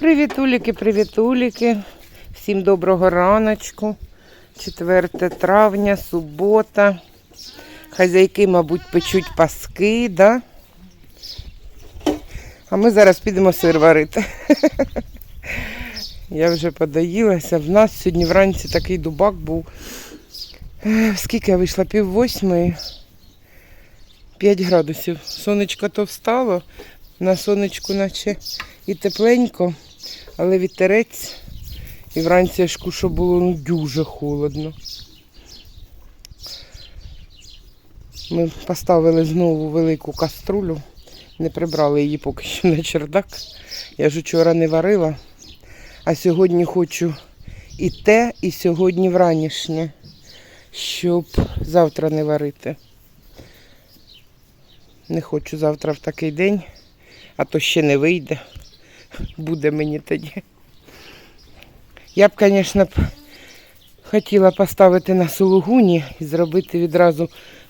Привітуліки, привітуліки. Всім доброго раночку. 4 травня, субота. Хазяйки, мабуть, печуть паски, да? А ми зараз підемо сир варити. Я вже подоїлася. В нас сьогодні вранці такий дубак був. Скільки я вийшла? Пів восьмої. 5 градусів. Сонечко то встало. На сонечку наче і тепленько, але вітерець. І вранці я що було ну, дуже холодно. Ми поставили знову велику каструлю, не прибрали її поки що на чердак. Я ж вчора не варила, а сьогодні хочу і те, і сьогодні вранішнє, щоб завтра не варити. Не хочу завтра в такий день, а то ще не вийде. Буде мені тоді. Я б, звісно, хотіла поставити на сулугуні і зробити відразу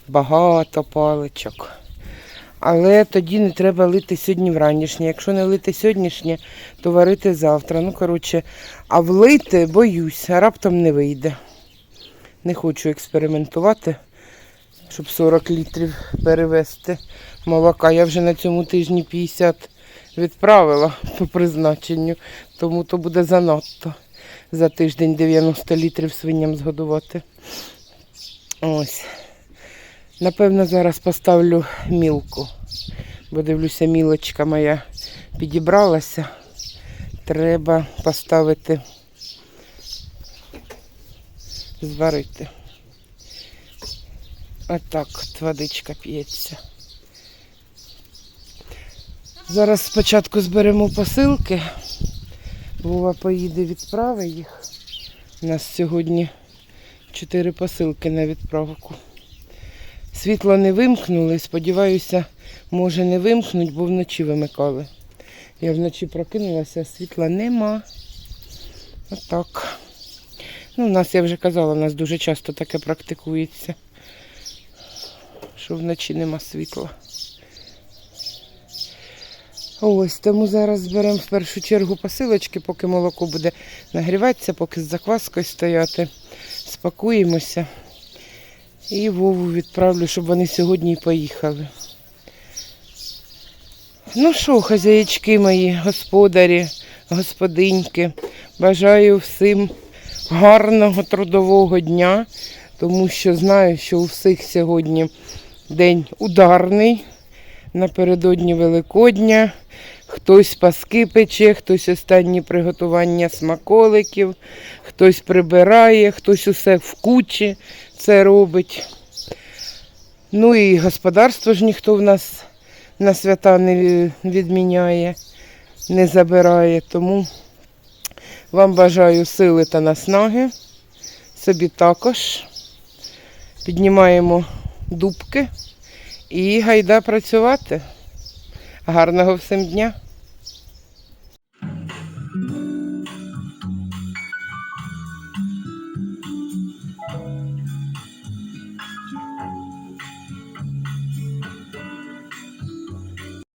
багато паличок. Але тоді не треба лити сьогодні вранішнє. Якщо не лити сьогоднішнє, то варити завтра. Ну, коротше, а влити боюсь, а раптом не вийде. Не хочу експериментувати, щоб 40 літрів перевезти молока. Я вже на цьому тижні 50 відправила по призначенню, тому то буде занадто за тиждень 90 літрів свиням згодувати. Ось. Напевно, зараз поставлю мілку, бо дивлюся, мілочка моя підібралася. Треба поставити, зварити. Отак от водичка п'ється. Зараз спочатку зберемо посилки. Вова поїде відправи їх. У нас сьогодні чотири посилки на відправку. Світло не вимкнули, сподіваюся, може не вимкнуть, бо вночі вимикали. Я вночі прокинулася, світла нема. Отак. Ну, у нас, я вже казала, у нас дуже часто таке практикується, що вночі нема світла. Ось, тому зараз зберемо в першу чергу посилочки, поки молоко буде нагріватися, поки з закваскою стояти. Спакуємося. І Вову відправлю, щоб вони сьогодні поїхали. Ну що, хазяїчки мої, господарі, господиньки, бажаю всім гарного трудового дня, тому що знаю, що у всіх сьогодні день ударний напередодні Великодня. Хтось паски пече, хтось останні приготування смаколиків, хтось прибирає, хтось усе в кучі це робить. Ну і господарство ж ніхто в нас на свята не відміняє, не забирає. Тому вам бажаю сили та наснаги. Собі також. Піднімаємо дубки. І гайда працювати. Гарного всім дня!